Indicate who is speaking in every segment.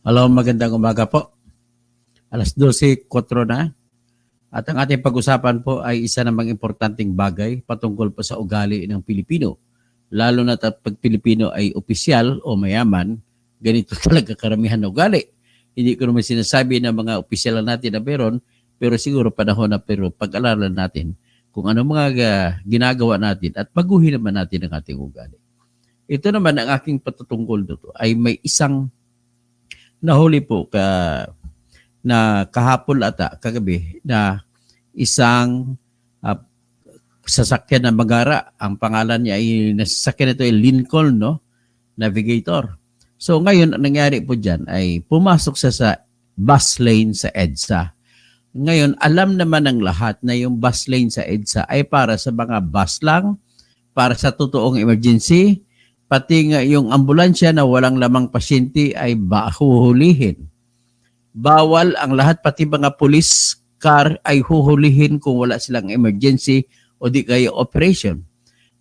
Speaker 1: Hello, magandang umaga po. Alas 12.04 na. At ang ating pag-usapan po ay isa namang importanteng bagay patungkol po sa ugali ng Pilipino. Lalo na pag Pilipino ay opisyal o mayaman, ganito talaga karamihan na ugali. Hindi ko naman sinasabi na mga opisyal natin na meron, pero siguro panahon na pero pag-alalan natin kung ano mga ah, ginagawa natin at baguhin naman natin ang ating ugali. Ito naman ang aking patutungkol dito ay may isang nahuli po ka na kahapon ata kagabi na isang ah, sasakyan na magara ang pangalan niya ay nasasakyan ito ay Lincoln no? Navigator. So ngayon ang nangyari po diyan ay pumasok siya sa bus lane sa EDSA. Ngayon alam naman ng lahat na yung bus lane sa EDSA ay para sa mga bus lang para sa totoong emergency pati nga yung ambulansya na walang lamang pasyente ay bahuhulihin. Bawal ang lahat, pati mga police car ay huhulihin kung wala silang emergency o di kaya operation.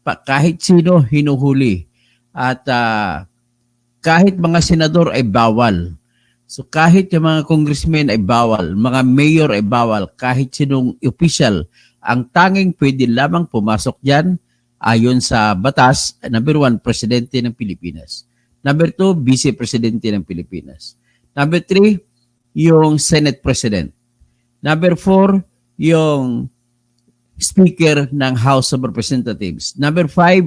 Speaker 1: Pa, kahit sino hinuhuli. At ah, kahit mga senador ay bawal. So kahit yung mga congressmen ay bawal, mga mayor ay bawal, kahit sinong official, ang tanging pwede lamang pumasok dyan ayon sa batas, number one, presidente ng Pilipinas. Number two, vice-presidente ng Pilipinas. Number three, yung Senate President. Number four, yung Speaker ng House of Representatives. Number five,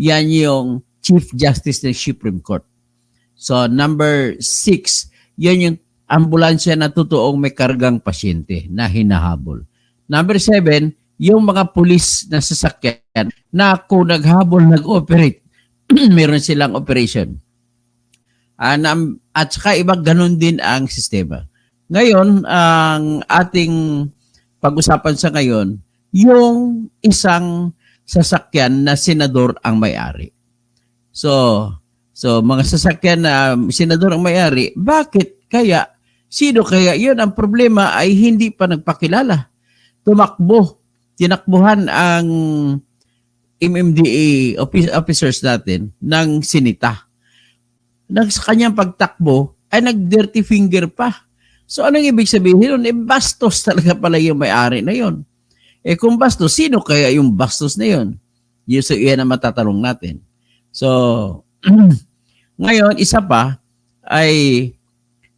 Speaker 1: yan yung Chief Justice ng Supreme Court. So, number six, yan yung ambulansya na totoong may kargang pasyente na hinahabol. Number seven, yung mga pulis na sasakyan na kung naghabol, nag-operate, meron silang operation. Ah, na- at saka iba ganun din ang sistema. Ngayon, ang ating pag-usapan sa ngayon, yung isang sasakyan na senador ang may-ari. So, so mga sasakyan na senador ang may-ari, bakit kaya sino kaya 'yun ang problema ay hindi pa nagpakilala. Tumakbo, tinakbuhan ang MMDA office- officers natin ng sinita. Nang sa kanyang pagtakbo ay nag-dirty finger pa. So anong ibig sabihin nun? Eh bastos talaga pala yung may-ari na yon. Eh kung bastos, sino kaya yung bastos na yon? Yun, so iyan ang matatanong natin. So, ngayon, isa pa ay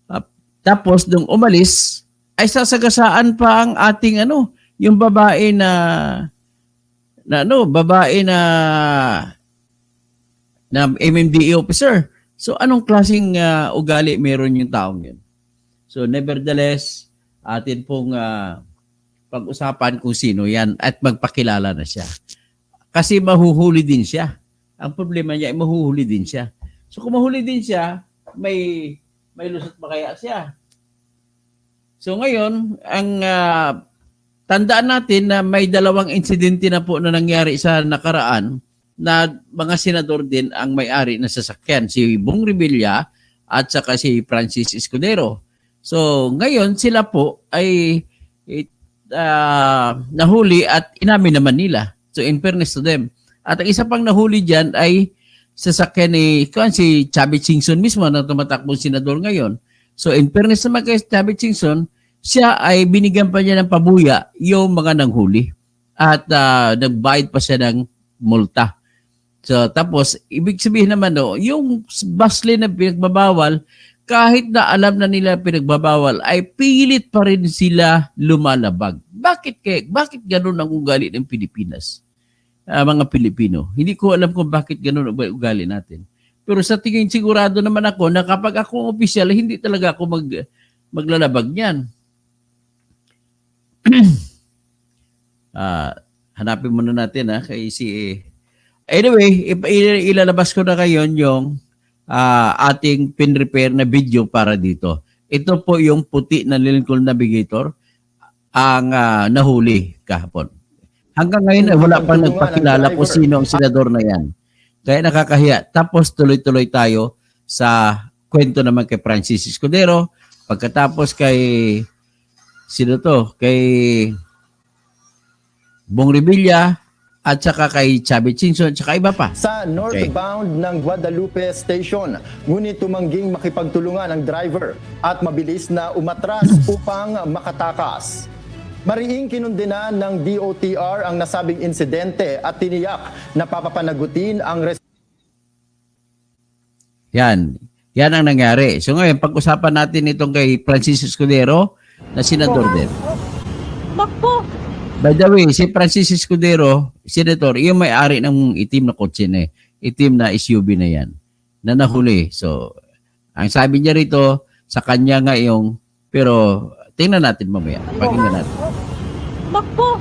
Speaker 1: ah, tapos nung umalis ay sasagasaan pa ang ating ano, yung babae na na ano, babae na na MMDA officer. So anong klaseng ah, ugali meron yung taong yun? So nevertheless, atin pong ah, pag-usapan kung sino yan at magpakilala na siya. Kasi mahuhuli din siya. Ang problema niya ay mahuhuli din siya. So kung mahuli din siya, may may lusot ba kaya siya? So ngayon, ang ah, tandaan natin na may dalawang insidente na po na nangyari sa nakaraan na mga senador din ang may-ari ng sasakyan, si Bong Revilla at saka si Francis Escudero. So ngayon sila po ay it, ah, nahuli at inamin naman nila. So in fairness to them. At ang isa pang nahuli diyan ay sasakyan ni kuan si Chubby Chingson mismo na tumatakbong senador ngayon. So in fairness naman kay Chubby Chingson, siya ay binigyan pa niya ng pabuya yung mga nanghuli at ah, nagbayad pa siya ng multa. So tapos ibig sabihin naman no, yung lane na pinagbabawal kahit na alam na nila pinagbabawal ay pilit pa rin sila lumalabag. Bakit kaya bakit ganun ang ugali ng Pilipinas? Ah, mga Pilipino. Hindi ko alam kung bakit ganun ang ugali natin. Pero sa tingin sigurado naman ako na kapag ako ang opisyal, hindi talaga ako mag maglalabag niyan. Ah, hanapin muna natin ha kay si Anyway, ilalabas ko na ngayon yung ah, ating pin repair na video para dito. Ito po yung puti na Lincoln Navigator ang ah, nahuli kahapon. Hanggang ngayon ay wala pang nagpakilala kung sino ang senador na yan. Kaya nakakahiya. Tapos tuloy-tuloy tayo sa kwento naman kay Francis Escudero. Pagkatapos kay sino to? Kay Bong Revilla at saka kay Chubby Chinson, at saka iba pa.
Speaker 2: sa northbound ng Guadalupe Station. Ngunit tumangging makipagtulungan ang driver at mabilis na umatras upang makatakas. Mariing kinundina ng DOTR ang nasabing insidente at tiniyak na papapanagutin ang res-
Speaker 1: Yan. Yan ang nangyari. So ngayon, pag-usapan natin itong kay Francis Escudero na senador din.
Speaker 3: Bakpo!
Speaker 1: By the way, si Francis Escudero, senator, yung may-ari ng itim na kotse na eh. Itim na SUV na yan. Na nahuli. So, ang sabi niya rito, sa kanya nga yung, pero tingnan natin mamaya. Pakinggan natin.
Speaker 3: Bakpo!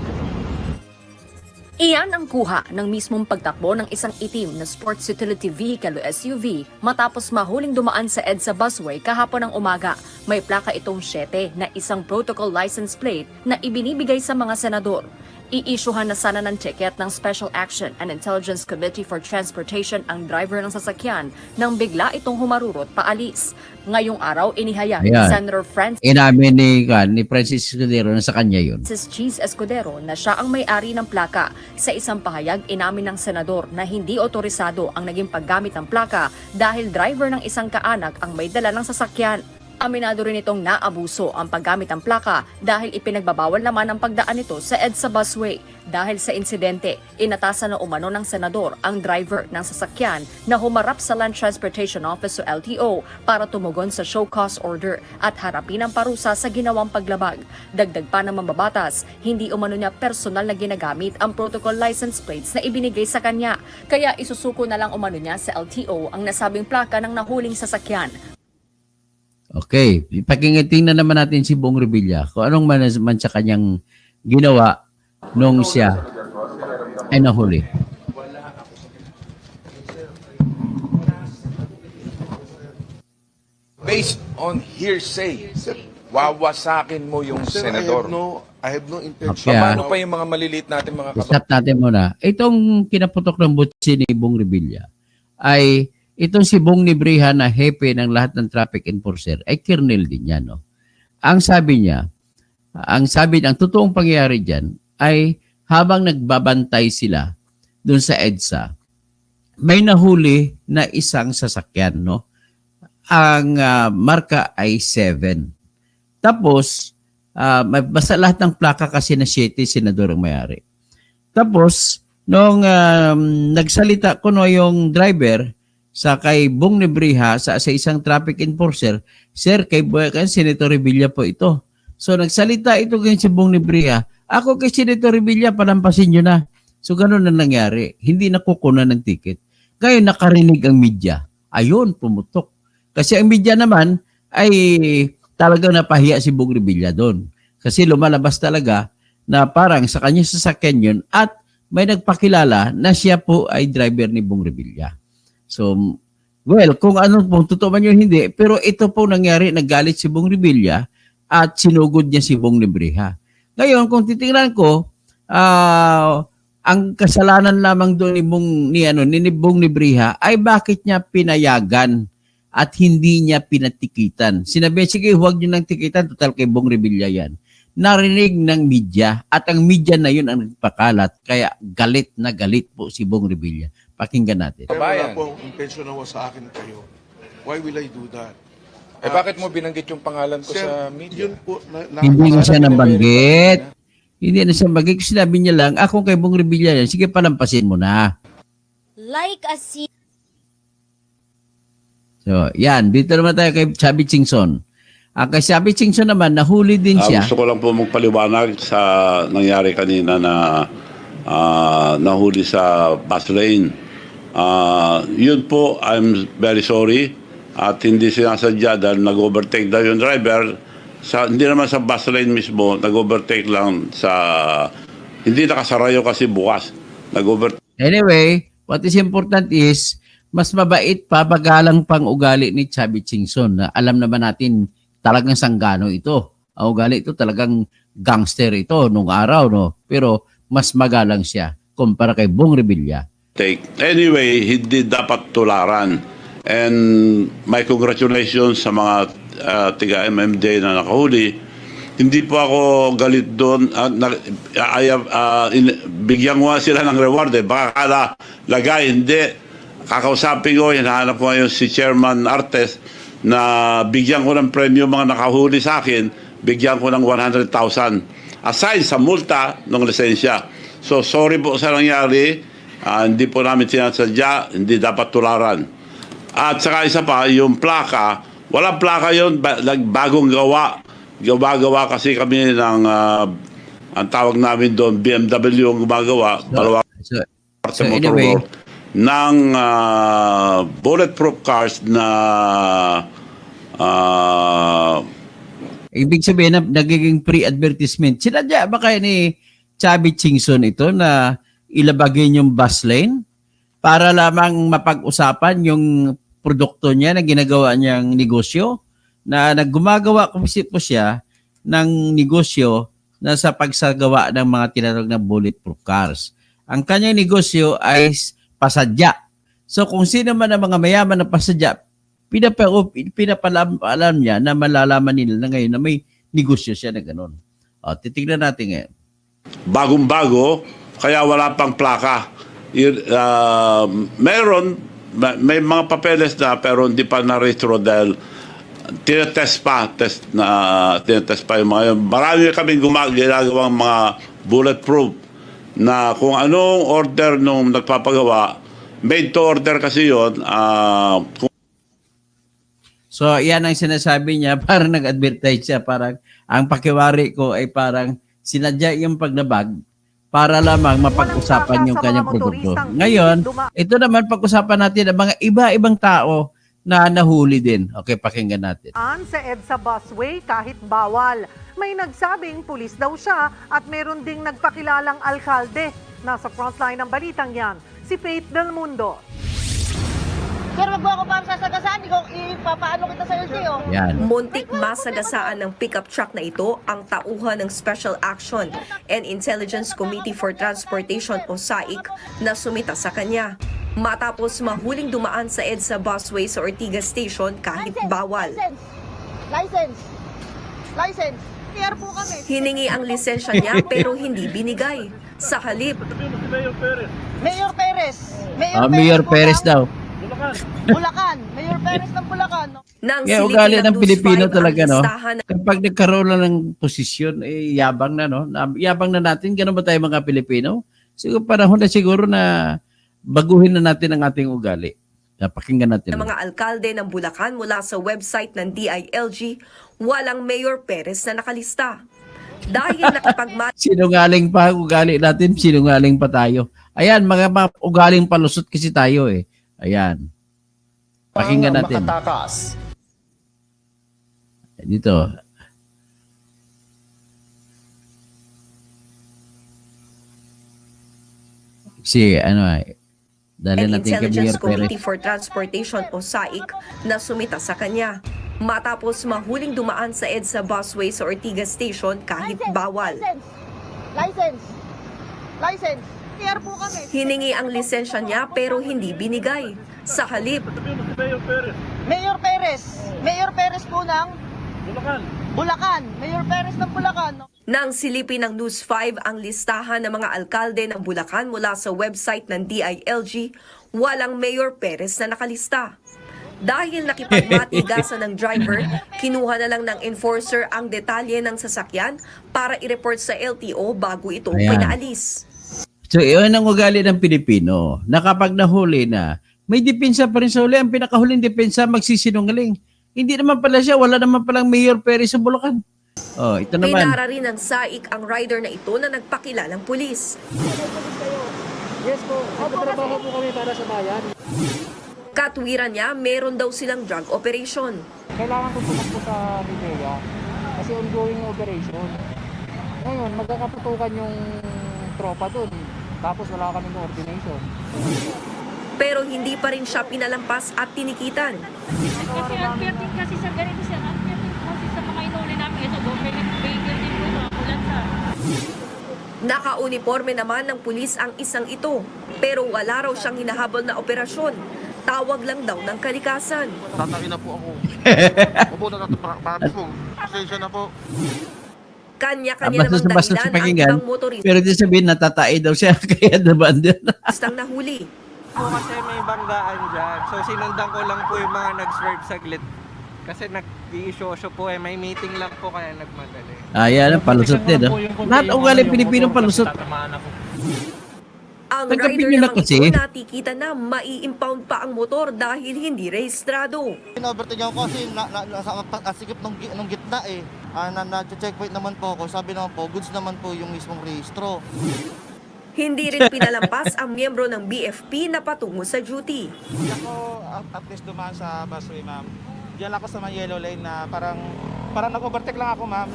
Speaker 4: Iyan ang kuha ng mismong pagtakbo ng isang itim na sports utility vehicle o SUV matapos mahuling dumaan sa EDSA busway kahapon ng umaga. May plaka itong 7 na isang protocol license plate na ibinibigay sa mga senador. Iisyuhan na sana ng ticket ng Special Action and Intelligence Committee for Transportation ang driver ng sasakyan nang bigla itong humarurot paalis. Ngayong araw, inihayag ni. Senator Francis
Speaker 1: Inamin ni, kan, ni Francis Escudero na sa kanya yun.
Speaker 4: Francis Cheese Escudero na siya ang may-ari ng plaka. Sa isang pahayag, inamin ng senador na hindi otorisado ang naging paggamit ng plaka dahil driver ng isang kaanak ang may dala ng sasakyan. Aminado rin itong naabuso ang paggamit ng plaka dahil ipinagbabawal naman ang pagdaan nito sa EDSA busway. Dahil sa insidente, inatasan na umano ng senador ang driver ng sasakyan na humarap sa Land Transportation Office o LTO para tumugon sa show cause order at harapin ang parusa sa ginawang paglabag. Dagdag pa ng mambabatas, hindi umano niya personal na ginagamit ang protocol license plates na ibinigay sa kanya. Kaya isusuko na lang umano niya sa LTO ang nasabing plaka ng nahuling sasakyan.
Speaker 1: Okay, pakingitingnan naman natin si Bong Revilla kung anong man, man sa kanyang ginawa nung siya ay nahuli.
Speaker 5: Based on hearsay, wawasakin mo yung
Speaker 6: Sir, I
Speaker 5: senador.
Speaker 6: have no, I have no intention.
Speaker 1: Okay, ah.
Speaker 5: Paano pa yung mga maliliit natin mga kapatid?
Speaker 1: Stop natin muna. Itong kinaputok ng butsi ni Bong Revilla ay itong si Bong Nibriha na hepe ng lahat ng traffic enforcer ay kernel din yan. No? Ang sabi niya, ang sabi ang totoong pangyayari dyan ay habang nagbabantay sila doon sa EDSA, may nahuli na isang sasakyan. No? Ang ah, marka ay 7. Tapos, may- basta lahat ng plaka kasi na 7 senador ang mayari. Tapos, nung um, nagsalita ko no yung driver sa kay Bong Nebriha sa, sa isang traffic enforcer, Sir, kay, kay Senator Revilla po ito. So, nagsalita ito kay si Bong Nebriha, ako kay Senator Revilla, palampasin nyo na. So, ganun na nangyari. Hindi nakukunan ng ticket. Ngayon, nakarinig ang media. Ayun, pumutok. Kasi ang media naman ay talagang napahiya si Bong Revilla doon. Kasi lumalabas talaga na parang sa kanya sasakyan yun at may nagpakilala na siya po ay driver ni Bong Revilla. So, well, kung ano pong totoo man yun, hindi. Pero ito po nangyari, nagalit si Bong Revilla at sinugod niya si Bong Libreha. Ngayon, kung titingnan ko, ah, ang kasalanan lamang doon ni Bong, ni, ano, ni Bong Libreha ay bakit niya pinayagan at hindi niya pinatikitan. Sinabi, sige, huwag niyo nang tikitan, total kay Bong Revilla yan narinig ng media at ang media na yun ang nagpakalat kaya galit na galit po si Bong Revilla. Pakinggan natin.
Speaker 6: Kaya wala
Speaker 5: Kabayan.
Speaker 6: pong intention na sa akin kayo. Why will I do that?
Speaker 5: Eh bakit mo binanggit yung pangalan ko
Speaker 6: Sir,
Speaker 5: sa media?
Speaker 6: yun po, na, na,
Speaker 1: Hindi nga siya nabanggit. Hindi na siya nabanggit. Sinabi niya lang, ako kay Bong Revilla yan, sige palampasin mo na.
Speaker 3: Like a sea
Speaker 1: So, yan. Dito naman tayo kay Chubby Chingson. Ang kay Chubby Chingson naman, nahuli din
Speaker 7: Ah,
Speaker 1: siya.
Speaker 7: gusto ko lang po magpaliwanag sa nangyari kanina na ah, nahuli sa bus lane. Ah, yun po, I'm very sorry. At hindi sinasadya dahil nag-overtake daw yung driver. Sa, hindi naman sa bus lane mismo, nag-overtake lang sa... Hindi nakasarayo kasi bukas. Nag-overtake
Speaker 1: Anyway, what is important is, mas mabait pa bagalang pang ugali ni Chubby Chingson na alam naman natin talagang sanggano ito. Ang ugali ito talagang gangster ito nung araw, no? Pero mas magalang siya kumpara kay Bong Revilla.
Speaker 7: Take. Anyway, hindi dapat tularan. And my congratulations sa mga uh, tiga MMD na nakahuli. hindi po ako galit doon. Ah, na, I have, ah, in- bigyan ko sila ng reward eh. Baka kala lagay, hindi. Kakausapin ko, hinahanap ko ngayon si Chairman Artes na bigyan ko ng premyo mga nakahuli sa akin, bigyan ko ng 100,000 aside sa multa ng lisensya. So sorry po sa nangyari, Ah, hindi po namin sinasadya, hindi dapat tularan. At saka isa pa, yung plaka, walang plaka yon ba, like, bagong gawa. Gawa-gawa kasi kami ng, ah, ang tawag namin doon, BMW ang gumagawa, dalawa
Speaker 1: So, so
Speaker 7: motor
Speaker 1: anyway,
Speaker 7: ng ah, bulletproof cars na ah,
Speaker 1: ibig sabihin na nagiging pre-advertisement. Sinadya ba kayo ni Chubby Chingson ito na ilabagin yung bus lane para lamang mapag-usapan yung produkto niya na ginagawa niyang negosyo na naggumagawa po si- po siya ng negosyo na sa pagsagawa ng mga tinatawag na bulletproof cars. Ang kanyang negosyo ay pasadya. So kung sino man ang mga mayaman na pasadya, pinapa, pinapalam alam niya na malalaman nila na ngayon na may negosyo siya na ganun. O, titignan natin ngayon.
Speaker 7: bagong-bago, kaya wala pang plaka. Ah, meron, ma- may mga papeles na pero hindi pa na-retro dahil tinetest pa, test na tinetest pa yung mga yun. Marami kaming gumag- ginagawang mga bulletproof na kung anong order nung nagpapagawa, made to order kasi yun, kung
Speaker 1: So, yan ang sinasabi niya, parang nag-advertise siya, parang ang pakiwari ko ay parang sinadya yung paglabag para lamang mapag-usapan yung kanyang produkto. Ngayon, ito naman pag-usapan natin ang mga iba-ibang tao na nahuli din. Okay, pakinggan natin.
Speaker 8: An sa EDSA busway kahit bawal. May nagsabing pulis daw siya at meron ding nagpakilalang alkalde. Nasa frontline ng balitang yan, si Faith Del Mundo.
Speaker 9: Sir, wag mo ako pa sasagasaan. Ikaw, ipapaano kita sa LTO.
Speaker 1: Yan.
Speaker 10: Muntik masagasaan ng pickup truck na ito ang tauhan ng Special Action and Intelligence Committee for Transportation o SAIC na sumita sa kanya. Matapos mahuling dumaan sa EDSA busway sa Ortigas Station kahit bawal.
Speaker 9: License. License. License. Clear po kami.
Speaker 10: Hiningi ang lisensya niya pero hindi binigay. Sa halip,
Speaker 9: Mayor Perez. Mayor
Speaker 1: Ah, Mayor
Speaker 9: po
Speaker 1: Perez
Speaker 9: ng
Speaker 1: daw.
Speaker 9: Bulacan. Mayor Perez ng Bulacan. no?
Speaker 10: nang
Speaker 1: Kaya ugali
Speaker 10: ng
Speaker 1: Pilipino
Speaker 10: 5 ang
Speaker 1: talaga, no? Kapag nagkaroon na ng posisyon, eh, yabang na, no? Yabang na natin. Ganun ba tayo mga Pilipino? Siguro panahon na siguro na baguhin na natin ang ating ugali. Napakinggan natin.
Speaker 10: ng mga alkalde ng Bulacan mula sa website ng DILG, walang Mayor Perez na nakalista. Dahil nakipagmatch
Speaker 1: Sinungaling pa ang ugali natin, sinungaling pa tayo. Ayan, mga, mga ugaling palusot kasi tayo eh. Ayan. Pakinggan
Speaker 2: Ang
Speaker 1: natin.
Speaker 2: Makatakas.
Speaker 1: Dito. Si, ano eh. Dali
Speaker 10: and
Speaker 1: natin kay Mayor Perez.
Speaker 10: Committee for Transportation o SAIC na sumita sa kanya. Matapos mahuling dumaan sa EDSA busway sa Ortigas Station kahit
Speaker 9: License.
Speaker 10: bawal.
Speaker 9: License. License. License. Clear po kami.
Speaker 10: Hiningi ang lisensya niya pero hindi binigay. Sa halip,
Speaker 9: Mayor Perez. Mayor Perez po ng Bulacan. Bulacan. Mayor Perez ng Bulacan. no?
Speaker 10: Nang silipin ng News 5 ang listahan ng mga alkalde ng Bulacan mula sa website ng DILG, walang Mayor Perez na nakalista. Dahil nakipagmatigasan ng driver, kinuha na lang ng enforcer ang detalye ng sasakyan para i-report sa LTO bago ito
Speaker 1: Ayan.
Speaker 10: pinaalis.
Speaker 1: So, yun ang ugali ng Pilipino. Na kapag nahuli na, may depensa pa rin sa huli. Ang pinakahuling depensa, magsisinungaling. Hindi naman pala siya, wala naman palang Mayor Perez sa Bulacan. Oh, ito naman.
Speaker 10: Pinara rin ng SAIC ang rider na ito na nagpakilalang pulis.
Speaker 11: Yes po, nagtatrabaho po kami para sa bayan.
Speaker 10: Katwiran niya, meron daw silang drug operation.
Speaker 11: Kailangan ko tumakbo sa Bidea kasi ongoing operation. Ngayon, magkakapatukan yung tropa dun. Tapos wala kami coordination.
Speaker 10: Pero hindi pa rin siya pinalampas at tinikitan.
Speaker 12: Kasi unfair din kasi sa ganito sir, unfair din kasi sa mga inuli namin ito, government vehicle din po ito, ambulansya.
Speaker 10: Naka-uniforme naman ng pulis ang isang ito, pero wala raw siyang hinahabol na operasyon. Tawag lang daw ng kalikasan.
Speaker 6: Tataki na po ako. Opo, natatrabaho po. Pasensya na po.
Speaker 10: Kanya-kanya namang dahilan
Speaker 1: sa
Speaker 10: ang ibang motorista
Speaker 1: Pero di sabihin, natatay daw siya, kaya naman din.
Speaker 10: ang nahuli.
Speaker 13: po kasi may banggaan dyan. So sinundan ko lang po yung mga nag-swerve saglit. Kasi nag-i-show po eh. May meeting lang po kaya nagmadali.
Speaker 1: Ah, palusot din. Oh. Lahat ugali Pilipino palusot.
Speaker 10: Ang
Speaker 1: Tanggapin
Speaker 10: rider
Speaker 1: na
Speaker 10: namang
Speaker 1: kasi.
Speaker 10: ito natikita na mai-impound pa ang motor dahil hindi rehistrado.
Speaker 9: Pinovertake ako kasi na, na, nasa asikip ng, gi- ng gitna eh. Ah, na, na checkpoint naman po ako. Sabi naman po, goods naman po yung mismong rehistro.
Speaker 10: Hindi rin pinalampas ang miyembro ng BFP na patungo sa duty.
Speaker 9: Ako at, at least dumaan sa busway ma'am. Diyan ako sa may yellow lane na parang parang nag-overtake lang ako ma'am.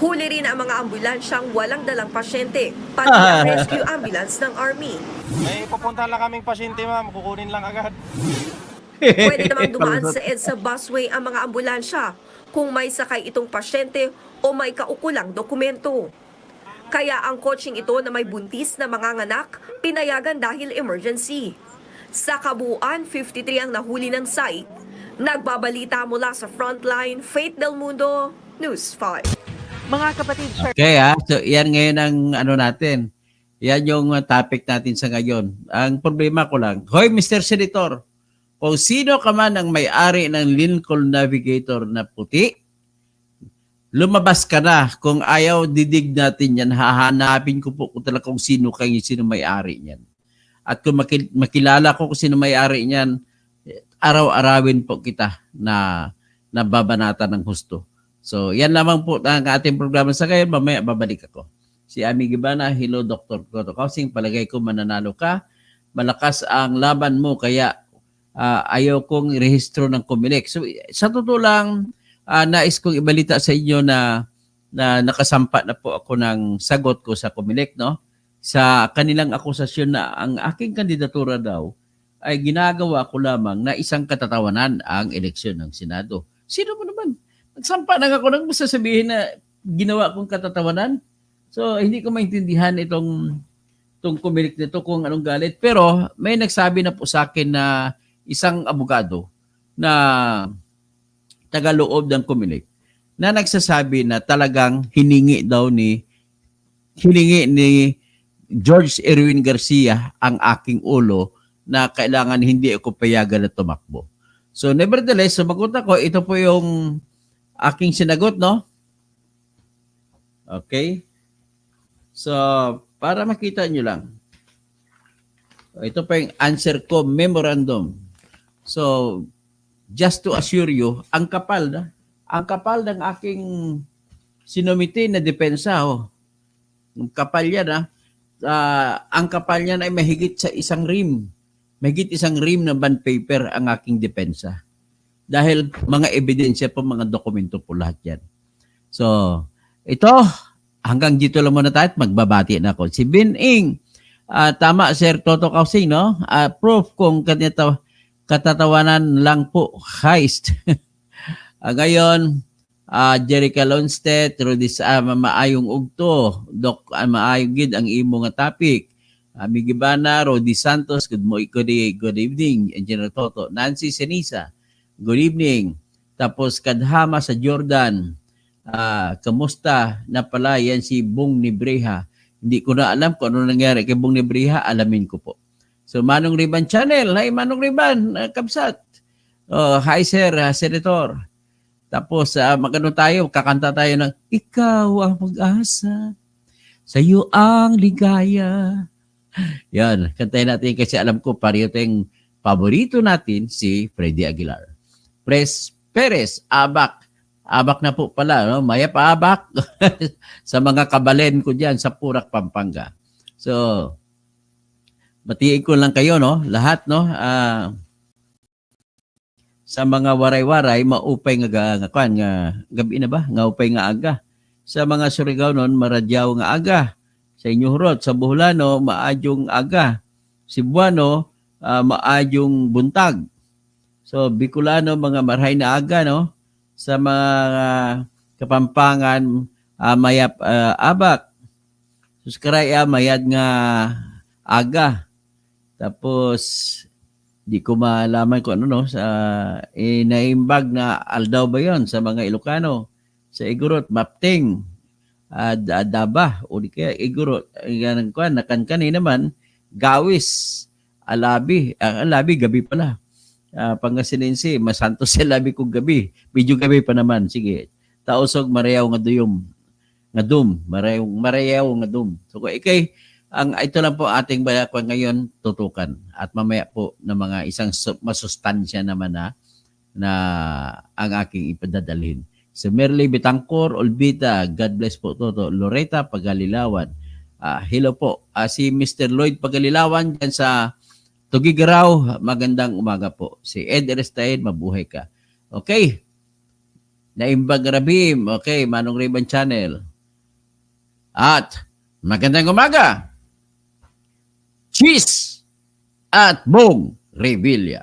Speaker 10: Huli rin ang mga ambulansyang walang dalang pasyente, pati ang rescue ambulance ng Army.
Speaker 9: May pupunta lang kaming pasyente ma'am, kukunin lang agad.
Speaker 10: Pwede namang dumaan sa EDSA busway ang mga ambulansya kung may sakay itong pasyente o may kaukulang dokumento. Kaya ang coaching ito na may buntis na mga nganak, pinayagan dahil emergency. Sa kabuuan, 53 ang nahuli ng site. Nagbabalita mula sa Frontline, Faith Del Mundo, News 5.
Speaker 8: Mga kapatid, share
Speaker 1: Okay ha, so yan ngayon ang ano natin. Yan yung uh, topic natin sa ngayon. Ang problema ko lang, Hoy Mr. Senator, kung sino ka man ang may-ari ng Lincoln Navigator na puti, lumabas ka na. Kung ayaw didig natin yan, hahanapin ko po kung talaga kung sino kayo, sino may-ari niyan. At kung makil- makilala ko kung sino may-ari niyan, araw-arawin po kita na nababanatan ng husto. So, yan lamang po ang ating programa sa ngayon. Mamaya babalik ako. Si Ami Gibana, hello Dr. Koto Kausing, palagay ko mananalo ka. Malakas ang laban mo kaya ah, ayaw kong rehistro ng Comelec. So, sa totoo lang, ah, nais kong ibalita sa inyo na na nakasampa na po ako ng sagot ko sa Comelec, no? Sa kanilang akusasyon na ang aking kandidatura daw ay ginagawa ko lamang na isang katatawanan ang eleksyon ng Senado. Sino mo naman? Nagsampa na ako nang sasabihin na ginawa kong katatawanan. So, hindi ko maintindihan itong itong kumilik nito kung anong galit. Pero may nagsabi na po sa akin na isang abogado na tagaloob ng kumilik na nagsasabi na talagang hiningi daw ni hiningi ni George Erwin Garcia ang aking ulo na kailangan hindi ako payagan na tumakbo. So nevertheless, sumagot ako. Ito po yung aking sinagot, no? Okay? So, para makita nyo lang. Ito pa yung answer ko, memorandum. So, just to assure you, ang kapal na, ang kapal ng aking sinumiti na depensa, oh. Ang kapal yan, ah. Ah, ang kapal niyan ay mahigit sa isang rim. Mahigit isang rim na bond paper ang aking depensa. Dahil mga ebidensya po, mga dokumento po lahat yan. So, ito, hanggang dito lang muna tayo at magbabati na ako. Si Bin Ing, ah, tama Sir Toto Kausing, no? Ah, proof kung kanita, katatawanan lang po, heist. Ah, ngayon, ah Jerica Lonstedt, Rodis, ah, maayong ugto, Dok, ah, maayong gid ang imo nga topic. Uh, Migibana, Rodi Santos, good, mo, good, good evening, Engineer Toto. Nancy Senisa, good evening. Tapos Kadhama sa Jordan, ah kamusta na pala yan si Bong Nibreha. Hindi ko na alam kung ano nangyari kay Bong Nibreha, alamin ko po. So Manong Riban Channel, hi Manong Riban, uh, Kabsat. Oh, hi sir, ah, Senator. Tapos uh, magano tayo, kakanta tayo ng Ikaw ang pag-asa, sa iyo ang ligaya. Yan, kantayin natin kasi alam ko pareho paborito natin si Freddy Aguilar. Pres Perez, Abak. Abak na po pala, no? Maya pa Abak sa mga kabalen ko diyan sa Purak, Pampanga. So, batiin ko lang kayo, no? Lahat, no? Ah, sa mga waray-waray, maupay nga, ga- nga, kwan, nga gabi na ba? Nga upay nga aga. Sa mga Surigao nun, maradyaw nga aga. Sa inyo Hurot, sa Buhlano, maadyong aga. Cebuano, ah, maadyong buntag. So, Bicolano, mga marhay na aga, no? Sa mga Kapampangan, ah, mayap ah, abak. Suskaraya, mayad nga aga. Tapos, di ko malaman kung ano, no? Sa, eh, naimbag na aldaw ba yon sa mga Ilocano? Sa Igorot, Mapting, ah, da- daba o di kaya iguro yan ko nakan kani naman gawis alabi ang alabi gabi pala uh, Pangasinense masanto sa labi kong gabi medyo gabi pa naman sige tausog mareyaw nga duyom nga dum mareyaw mareyaw nga dum so kung ikay ang ito lang po ating balakwan ngayon tutukan at mamaya po ng mga isang su- masustansya naman na na ang aking ipadadalhin. Si Merly Bitangkor, Olbita, God bless po Toto. Loretta Pagalilawan. Ah, hello po. Ah, si Mr. Lloyd Pagalilawan dyan sa Tugigaraw. Magandang umaga po. Si Ed Erestaid, mabuhay ka. Okay. Naimbag Rabim. Okay, Manong Ribbon Channel. At magandang umaga. Cheese at Bong Revilla.